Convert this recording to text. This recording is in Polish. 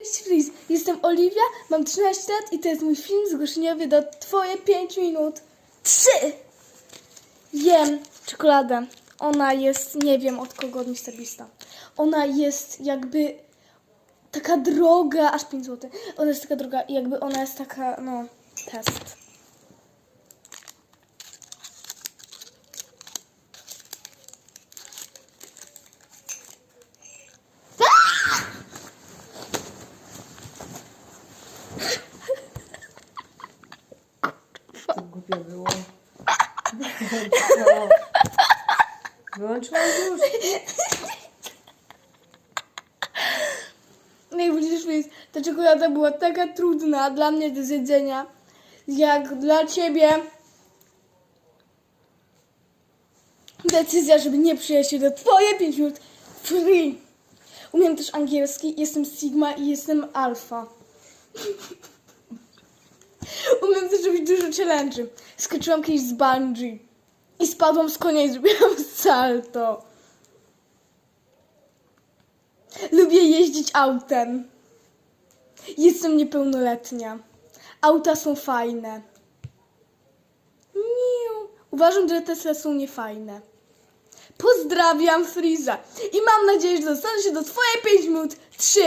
Cześć Friz, jestem Oliwia, mam 13 lat i to jest mój film zgłoszeniowy do Twoje 5 minut. 3! Jem czekoladę. Ona jest, nie wiem od kogo, od Mr. Ona jest jakby taka droga, aż 5 zł. Ona jest taka droga i jakby ona jest taka, no, test. To głupie było. Co? Wyłączyłam już. No i widzisz, Friz, ta czekolada była taka trudna dla mnie do zjedzenia, jak dla Ciebie decyzja, żeby nie przyjechać do Twoje 5 minut free. Umiem też angielski, jestem Sigma i jestem Alfa. Umiem też robić dużo challenge'y. Skoczyłam kiedyś z bungee i spadłam z konia i zrobiłam salto. Lubię jeździć autem. Jestem niepełnoletnia. Auta są fajne. Miu. Uważam, że Tesla są niefajne. Pozdrawiam Friza i mam nadzieję, że dostanę się do Twoje 5 minut 3.